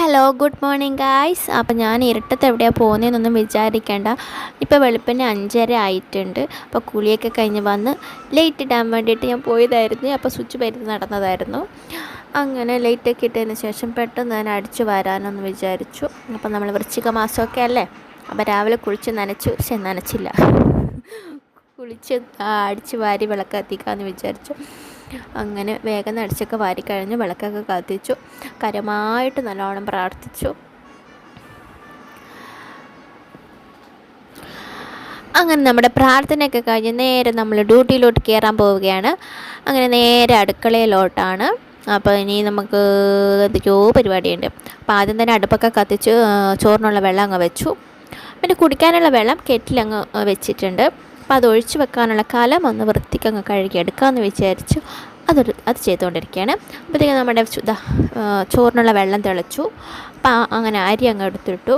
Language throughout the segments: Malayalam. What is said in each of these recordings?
ഹലോ ഗുഡ് മോർണിംഗ് ഗായ്സ് അപ്പോൾ ഞാൻ ഇരുട്ടത്ത് എവിടെയാണ് പോകുന്നതെന്നൊന്നും വിചാരിക്കേണ്ട. ഇപ്പോൾ വെളുപ്പിന് അഞ്ചര ആയിട്ടുണ്ട്. അപ്പോൾ കുളിയൊക്കെ കഴിഞ്ഞ് വന്ന് ലൈറ്റ് ഇടാൻ വേണ്ടിയിട്ട് ഞാൻ പോയതായിരുന്നു. അപ്പോൾ സ്വിച്ച് പരിധി നടന്നതായിരുന്നു. അങ്ങനെ ലൈറ്റൊക്കെ ഇട്ടതിന് ശേഷം പെട്ടെന്ന് ഞാൻ അടിച്ചു വരാനൊന്ന് വിചാരിച്ചു. അപ്പോൾ നമ്മൾ വൃശ്ചിക മാസമൊക്കെ അല്ലേ? അപ്പോൾ രാവിലെ കുളിച്ച് നനച്ചു. പക്ഷെ നനച്ചില്ല. കുളിച്ച് അടിച്ച് വാരി വിളക്ക് എത്തിക്കാമെന്ന് വിചാരിച്ചു. അങ്ങനെ വേഗം നടിച്ചൊക്കെ വാരിക്കഴിഞ്ഞ് വിളക്കൊക്കെ കത്തിച്ചു. കരമായിട്ട് നല്ലോണം പ്രാർത്ഥിച്ചു. അങ്ങനെ നമ്മുടെ പ്രാർത്ഥനയൊക്കെ കഴിഞ്ഞ് നേരെ നമ്മൾ ഡ്യൂട്ടിയിലോട്ട് കയറാൻ പോവുകയാണ്. അങ്ങനെ നേരെ അടുക്കളയിലോട്ടാണ്. അപ്പോൾ ഇനി നമുക്ക് എന്തൊക്കെയോ പരിപാടിയുണ്ട്. അപ്പോൾ ആദ്യം തന്നെ അടുപ്പൊക്കെ കത്തിച്ച് ചോറിനുള്ള വെള്ളം അങ്ങ് വെച്ചു. പിന്നെ കുടിക്കാനുള്ള വെള്ളം കെറ്റിലങ്ങ് വെച്ചിട്ടുണ്ട്. അപ്പോൾ അത് ഒഴിച്ചു വെക്കാനുള്ള കലം ഒന്ന് വൃത്തിക്ക് അങ്ങ് കഴുകിയെടുക്കാമെന്ന് വിചാരിച്ചു. അതൊരു അത് ചെയ്തുകൊണ്ടിരിക്കുകയാണ്. അപ്പോഴത്തേക്കും നമ്മുടെ ചോറിനുള്ള വെള്ളം തിളച്ചു. അപ്പോൾ അങ്ങനെ അരി അങ്ങ് എടുത്തിട്ടു.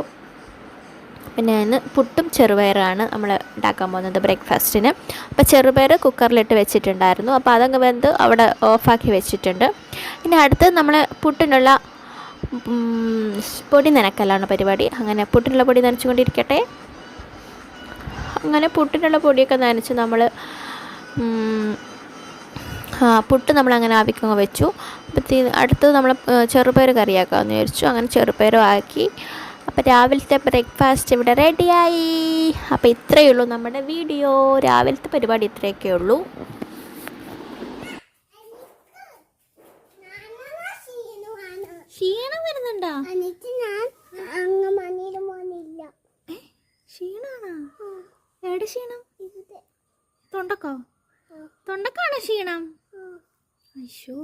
പിന്നെ ഇന്ന് പുട്ടും ചെറുപയറാണ് നമ്മൾ ഉണ്ടാക്കാൻ പോകുന്നത് ബ്രേക്ക്ഫാസ്റ്റിന്. അപ്പോൾ ചെറുപയർ കുക്കറിലിട്ട് വെച്ചിട്ടുണ്ടായിരുന്നു. അപ്പോൾ അതങ്ങ് വെന്ത് അവിടെ ഓഫാക്കി വെച്ചിട്ടുണ്ട്. ഇനി അടുത്ത് നമ്മൾ പുട്ടിനുള്ള പൊടി നനക്കലാണ് പരിപാടി. അങ്ങനെ പുട്ടിനുള്ള പൊടി നനച്ചുകൊണ്ടിരിക്കട്ടെ. അങ്ങനെ പുട്ടിനുള്ള പൊടിയൊക്കെ നനച്ച് നമ്മൾ പുട്ട് നമ്മൾ അങ്ങനെ ആവിക്കങ്ങ് വെച്ചു. അപ്പം അടുത്തത് നമ്മൾ ചെറുപയർ കറിയാക്കാമെന്ന് വിചാരിച്ചു. അങ്ങനെ ചെറുപയറും ആക്കി. അപ്പോൾ രാവിലത്തെ ബ്രേക്ക്ഫാസ്റ്റ് ഇവിടെ റെഡിയായി. അപ്പോൾ ഇത്രയേ ഉള്ളൂ നമ്മുടെ വീഡിയോ. രാവിലത്തെ പരിപാടി ഇത്രയൊക്കെ ഉള്ളൂ. ക്ഷീണം വരുന്നുണ്ടോ? ക്ഷീണാണോ? എവിടെ ക്ഷീണം? തൊണ്ടക്കോ? തൊണ്ടക്കാണോ ക്ഷീണം? അയ്യോ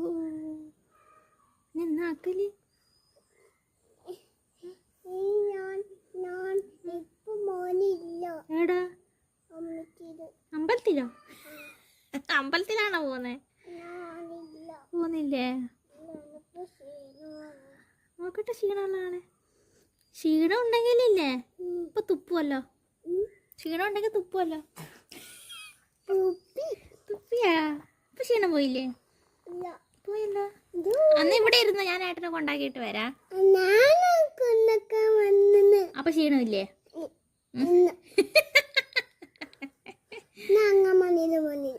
നിന്നാക്കൽ എടാ അമ്പലത്തിലോ. അമ്പലത്തിലാണോ പോന്നെ പോന്നില്ലേ നോക്കട്ടെ ക്ഷീണമുള്ളതാണ്. ക്ഷീണം ഉണ്ടെങ്കിലില്ലേ ഇപ്പൊ തുപ്പുമല്ലോ ക്ഷീണം ഉണ്ടെങ്കിൽ തുപ്പുമല്ലോ തുപ്പി തുപ്പിയാ? ഇപ്പൊ ക്ഷീണം പോയില്ലേ? പോയല്ലോ. അന്ന് ഇവിടെ ഇരുന്ന്? ഞാൻ ഏട്ടനെ കൊണ്ടാക്കിയിട്ട് വരാം. അപ്പൊ ക്ഷീണമില്ലേ? അങ്ങ് മണിയിൽ മോനില്ല